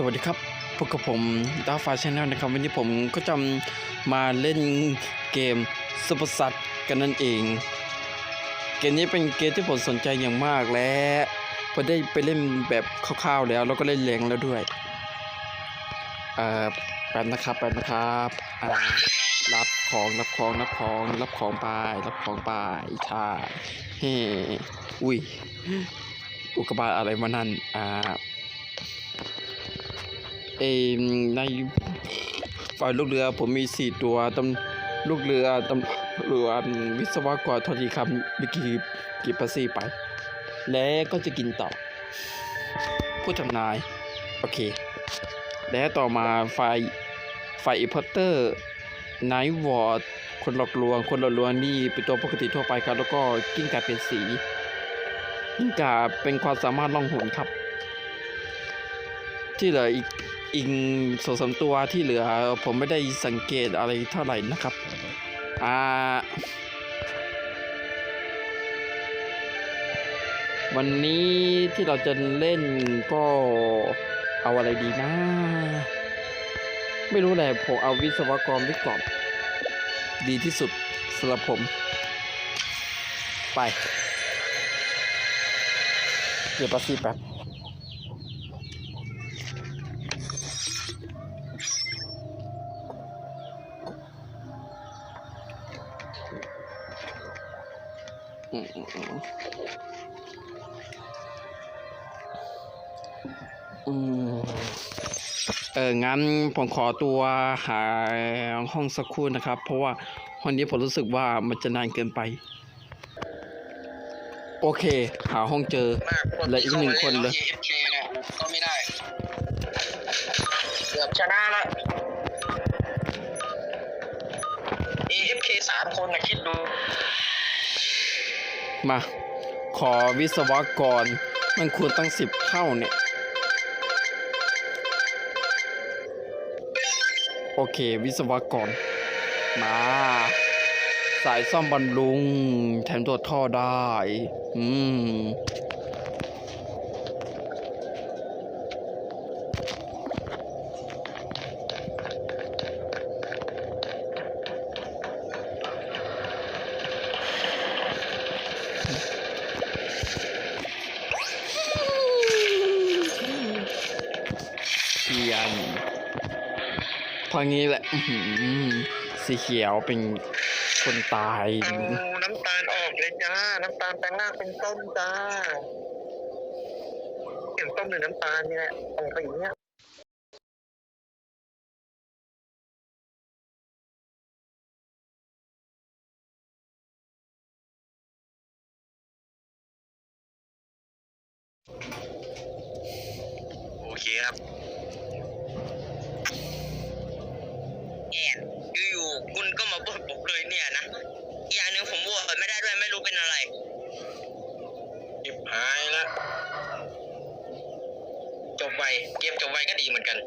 สวัสดีครับพบกับผมดาวฟ้าชาแนลนะครับ วันนี้ผมก็จะมาเล่นเกมซุปเปอร์ซัตกันนั่นเอง เกมนี้เป็นเกมที่ผมสนใจอย่างมากและผมได้ไปเล่นแบบคร่าวๆแล้ว แล้วก็เล่นแรงแล้วด้วยเอ่อแป๊บนะครับแป๊บนะครับรับของรับของรับของรับของไปรับของไปใช่เฮ้อุ้ยอุกกาบาตอะไรมานั่นอ่า เอในฝ่ายลูกเรือผมมีสี่ตัวตำลูกเรือตำเรือวิศวกรทอทีคำวิกิกิปาซีไป และก็จะกินต่อ ผู้ทำนาย โอเค และต่อมาฝ่ายฝ่ายอีพอตเตอร์ไนท์วอร์ดคนหลอกลวง คนหลอกลวงนี่เป็นตัวปกติทั่วไปครับ แล้วก็กิ้งก่าเป็นสีกิ้งก่าเป็นความสามารถล่องหนครับ ที่เหลืออีก อีกสองสามตัวที่เหลือผมไม่ได้สังเกตอะไรเท่าไหร่นะครับ อ่า วันนี้ที่เราจะเล่นก็เอาอะไรดีนะ ไม่รู้แหละผมเอาวิศวกรไว้ก่อนดีที่สุดสำหรับผม ไป เดี๋ยวปัสซี่แป๊บ เอองั้นผมขอตัวหาห้องสักครู่นะครับ เพราะว่าห้องนี้ผมรู้สึกว่ามันจะนานเกินไป โอเค หาห้องเจอมากเลืออีกหนึ่งคนเลยเนี่ยก็ไม่ได้เกือบชนะละ AFK สามคนนะคิดดู มา ขอวิศวกร มันควรตั้งสิบเท่าเนี่ย โอเค วิศวกร มา สายซ่อมบำรุง แถมตัวท่อได้ อืม เทียน รั้งนี้แหละอื้อหือสีเขียวเป็นคนตาย เอาน้ำตาลออกเลยจ้า น้ำตาลแปลงร่างเป็นต้มจ้าเห็นต้มหรือน้ำตาลนี่ยอองไปอย่างเงี้ย เกมจบไวก็ดีเหมือนกัน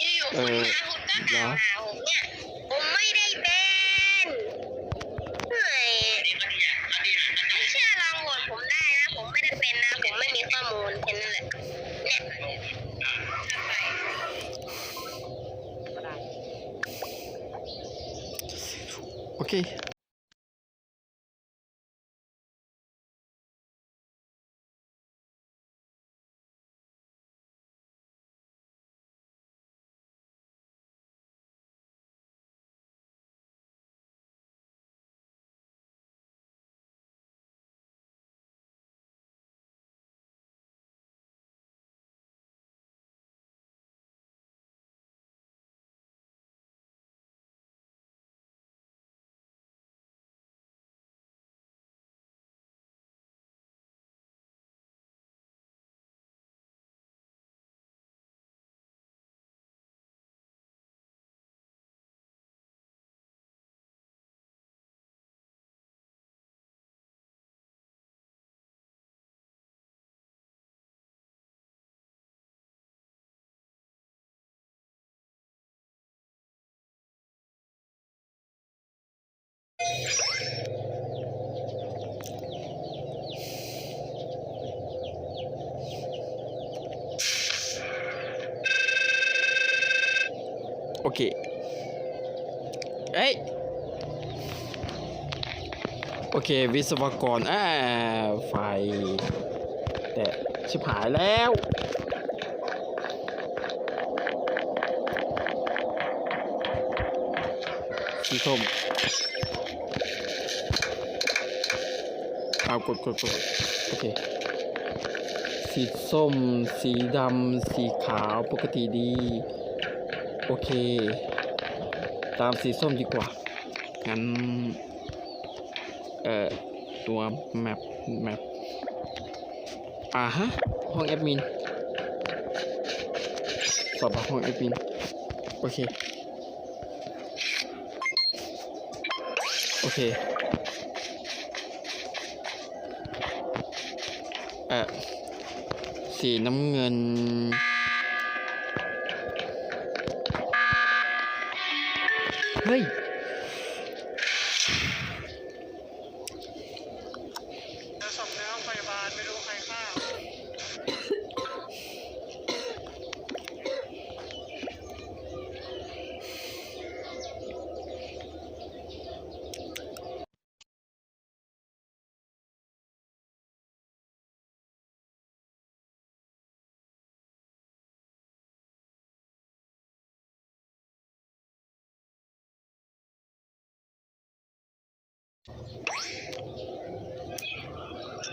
อยู่ๆคุณมาคุณก็กล่าวหาผมเนี่ย ผมไม่ได้เป็นเฮ้ยไม่เชื่อลองโหวตผมได้นะ ผมไม่ได้เป็นนะ ผมไม่มีข้อมูลแค่นั้นแหละ เนี่ย โเคอเคเอ้ยโอเค วิศวกรอ่าไฟ แต่ชิบหายแล้วสีส้มเอากดกดกดโอเค สีส้ม สีดำ สีขาวปกติดี โอเค ตามสีส้มดีกว่า งั้น เอ่อ ตัวแมปแมปอ่าฮะ ห้องแอดมินสอบห้องแอดมิน โอเค โอเค เอ่อ สีน้ำเงิน เฮ้ย เจอศพในห้องพยาบาลไม่รู้ใครฆ่า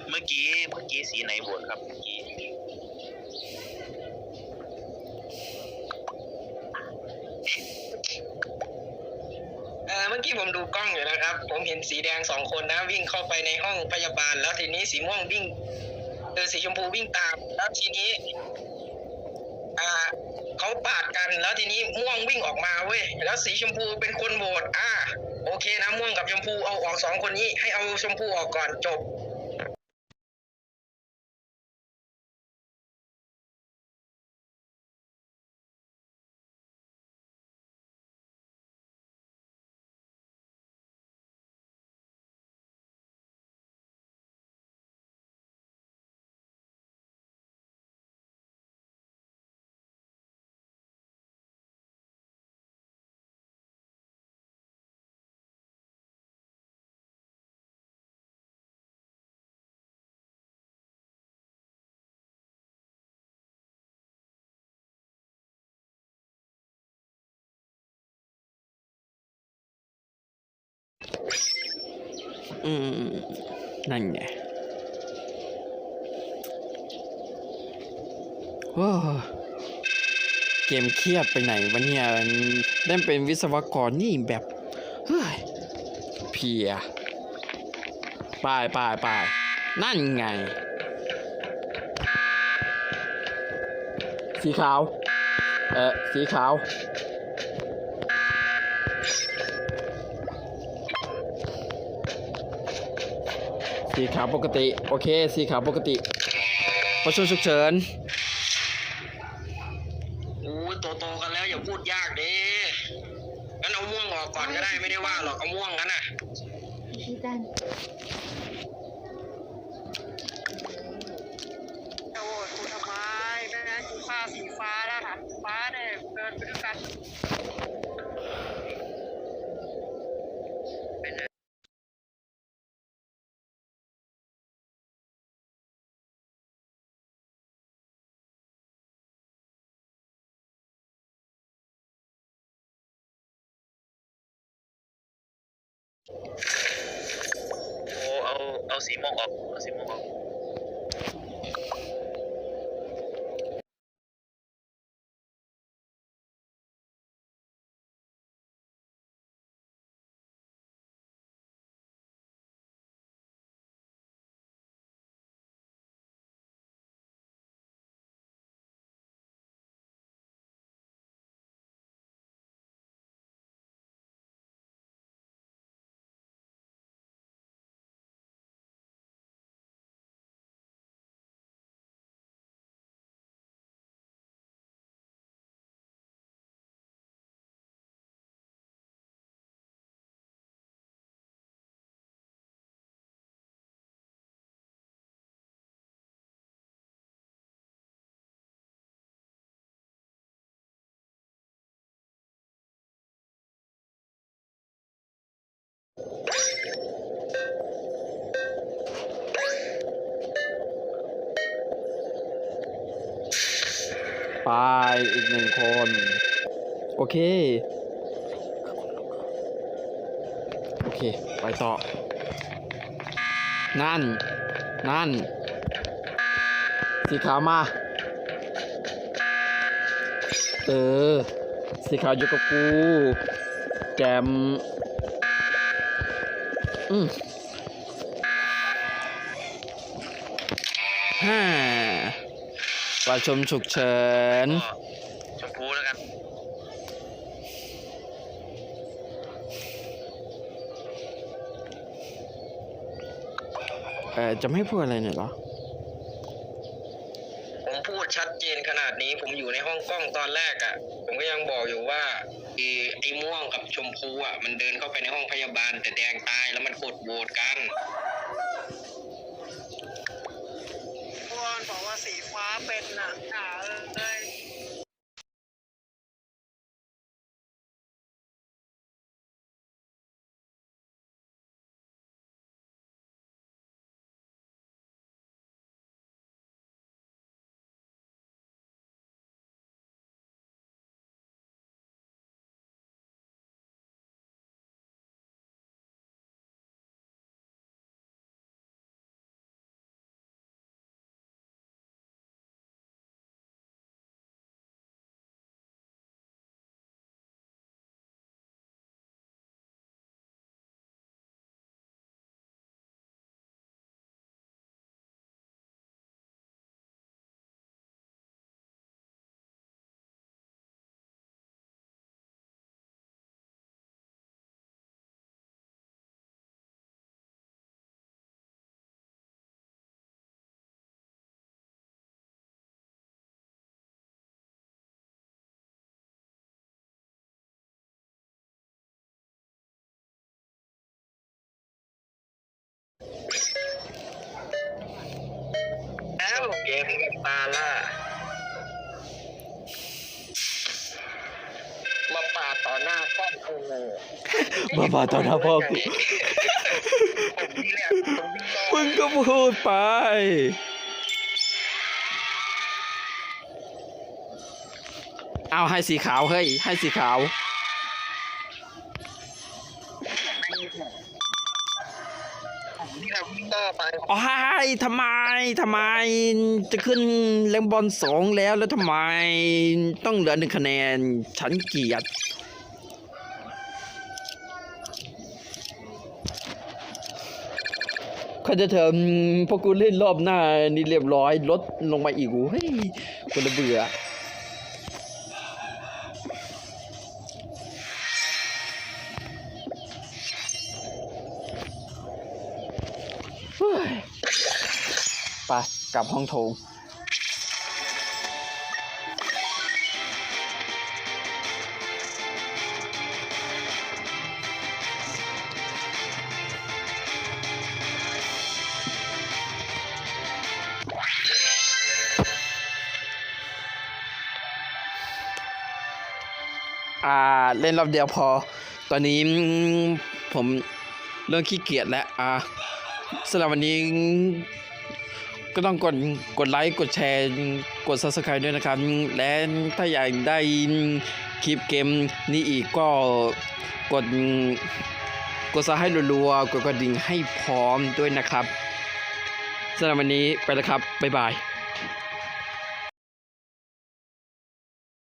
เมื่อกี้เมื่อกี้สีไหนบวชครับเมื่อกี้เออเมื่อกี้ผมดูกล้องอยู่นะครับ ผมเห็นสีแดงสองคนนะวิ่งเข้าไปในห้องพยาบาล แล้วทีนี้สีม่วงวิ่งเออสีชมพูวิ่งตาม แล้วทีนี้ อ่าเขาปาดกัน แล้วทีนี้ม่วงวิ่งออกมาเว้ยแล้วสีชมพูเป็นคนโหวตอ่า โอเคนะม่วงกับชมพูเอาออกสองคนนี้ให้เอาชมพูออกก่อนจบ อืม นั่นไงโอ้เกมเครียดไปไหนวะเนี่ยเล่นเป็นวิศวกรนี่แบบเฮ้ยเพียไปไปไปนั่นไง สีขาว เออสีขาว สีขาวปกติ โอเค สีขาวปกติประชุมฉุกเฉิน อู้ยโตๆกันแล้วอย่าพูดยากเด้งั้นเอาม่วงออกก่อนก็ได้ไม่ได้ว่าหรอกเอาม่วงงั้นน่ะ พี่ดัน จะโหวตกูทำไมไม่งั้นกูฆ่าสีฟ้าแล้วหาสีฟ้าเนี่ยเดินไปด้วยกัน โอ้ เอาเอ ไปอีกหนึ่งคน โอเค โอเค ไปต่อ นั่น นั่น สีขาวมา เออ สีขาวอยู่กับกูแจมอืมฮ่า ประชุมฉุกเฉินชมพูแล้วกัน เออจะไม่พูดอะไรหน่อยเหรอ ผมพูดชัดเจนขนาดนี้ ผมอยู่ในห้องกล้องตอนแรกอะ่ะ ผมก็ยังบอกอยู่ว่าไอ้ไอ้ม่วงกับชมพูอะ่ะ มันเดินเข้าไปในห้องพยาบาล แต่แดงตายแล้วมันกดโหวตกัน แล้วเกมกับตาล่ามาปาดต่อหน้ากล้องโอ้โหมาปาดต่อหน้าพ่อกูผมนี่แหละผมวิ่งต่อมึงก็พูดไป เอาให้สีขาวเฮ้ยให้สีขาว ผมนี่แหละวิ่งต่อไปอ๋อให้ทำไมทำไม จะขึ้นแรงบอลสองแล้วแล้วทำไม ต้องเหลือหนึ่งคะแนน ฉันเกลียดเขาจะเถอะพอกูเล่นรอบหน้า นี่เรียบร้อยลดลงมาอีกกูเฮ้ยคนละเบื่อ ไปกลับห้องโถงอ่าเล่นรอบเดียวพอ ตอนนี้ผมเริ่มขี้เกียจแล้วอ่าสำหรับวันนี้ ก็ต้องกดกดไลค์กดแชร์ กด subscribe ด้วยนะครับ และถ้าอยากได้คลิปเกมนี้อีกก็กดกดซับให้รัวๆกดกระดิ่งให้พร้อมด้วยนะครับสำหรับวันนี้ไปแล้วครับ บ๊ายบาย